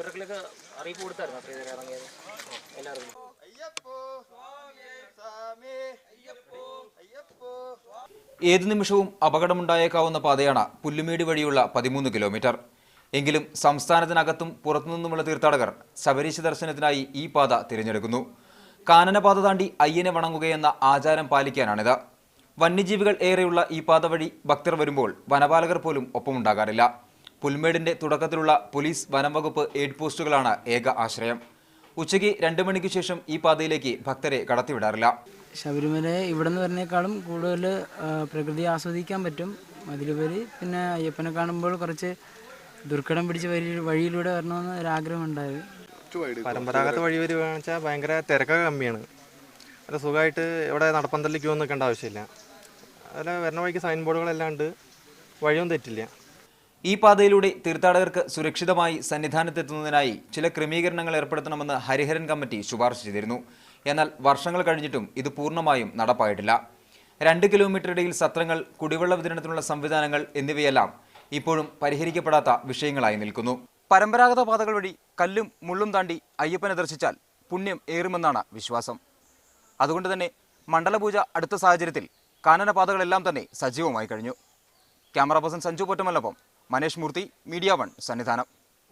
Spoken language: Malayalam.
അറിയിപ്പ് കൊടുത്തായിരുന്നു ശ്രീധരൻ ഇറങ്ങിയത്. എല്ലാവർക്കും. ഏതു നിമിഷവും അപകടമുണ്ടായേക്കാവുന്ന പാതയാണ് പുല്ലുമേട് വഴിയുള്ള പതിമൂന്ന് കിലോമീറ്റർ. എങ്കിലും സംസ്ഥാനത്തിനകത്തും പുറത്തുനിന്നുമുള്ള തീർത്ഥാടകർ ശബരീശ ദർശനത്തിനായി ഈ പാത തിരഞ്ഞെടുക്കുന്നു. കാനനപാത താണ്ടി അയ്യനെ വണങ്ങുകയെന്ന ആചാരം പാലിക്കാനാണിത്. വന്യജീവികൾ ഏറെയുള്ള ഈ പാത വഴി ഭക്തർ വരുമ്പോൾ വനപാലകർ പോലും ഒപ്പമുണ്ടാകാറില്ല. പുൽമേടിന്റെ തുടക്കത്തിലുള്ള പോലീസ് വനംവകുപ്പ് എയ്ഡ് പോസ്റ്റുകളാണ് ഏക ആശ്രയം. ഉച്ചയ്ക്ക് രണ്ട് മണിക്ക് ശേഷം ഈ പാതയിലേക്ക് ഭക്തരെ കടത്തിവിടാറില്ല. ശബരിമല ഇവിടെ നിന്ന് വരുന്നേക്കാളും കൂടുതൽ പ്രകൃതി ആസ്വദിക്കാൻ പറ്റും. അതിലുപരി പിന്നെ അയ്യപ്പനെ കാണുമ്പോൾ കുറച്ച് ദുർഘടം പിടിച്ച വഴി വഴിയിലൂടെ വരണമെന്ന് ഒരാഗ്രഹം ഉണ്ടായത് പരമ്പരാഗത വഴി വരുവാണെന്ന് വെച്ചാൽ ഭയങ്കര തിരക്കൊക്കെ കമ്മിയാണ്. അത് സുഖമായിട്ട് ഇവിടെ നടപ്പന്തലിൽ ക്യൂ നിൽക്കേണ്ട ആവശ്യമില്ല. അതിൽ വരുന്ന വഴിക്ക് സൈൻ ബോർഡുകളെല്ലാം ഉണ്ട്. വഴിയൊന്നും തെറ്റില്ല. ഈ പാതയിലൂടെ തീർത്ഥാടകർക്ക് സുരക്ഷിതമായി സന്നിധാനത്തെത്തുന്നതിനായി ചില ക്രമീകരണങ്ങൾ ഏർപ്പെടുത്തണമെന്ന് ഹരിഹരൻ കമ്മിറ്റി ശുപാർശ ചെയ്തിരുന്നു. എന്നാൽ വർഷങ്ങൾ കഴിഞ്ഞിട്ടും ഇത് പൂർണമായും നടപ്പായിട്ടില്ല. രണ്ട് കിലോമീറ്റർ ഇടയിൽ സത്രങ്ങൾ കുടിവെള്ള വിതരണത്തിനുള്ള സംവിധാനങ്ങൾ എന്നിവയെല്ലാം ഇപ്പോഴും പരിഹരിക്കപ്പെടാത്ത വിഷയങ്ങളായി നിൽക്കുന്നു. പരമ്പരാഗത പാതകൾ വഴി കല്ലും മുള്ളും താണ്ടി അയ്യപ്പനെ ദർശിച്ചാൽ പുണ്യം ഏറുമെന്നാണ് വിശ്വാസം. അതുകൊണ്ട് തന്നെ മണ്ഡലപൂജ അടുത്ത സാഹചര്യത്തിൽ കാനനപാതകളെല്ലാം തന്നെ സജീവമായി കഴിഞ്ഞു. ക്യാമറ പേഴ്സൺ സഞ്ജു പൊറ്റമല്ലൊപ്പം മനേഷ് മൂർത്തി മീഡിയ വൺ സന്നിധാനം.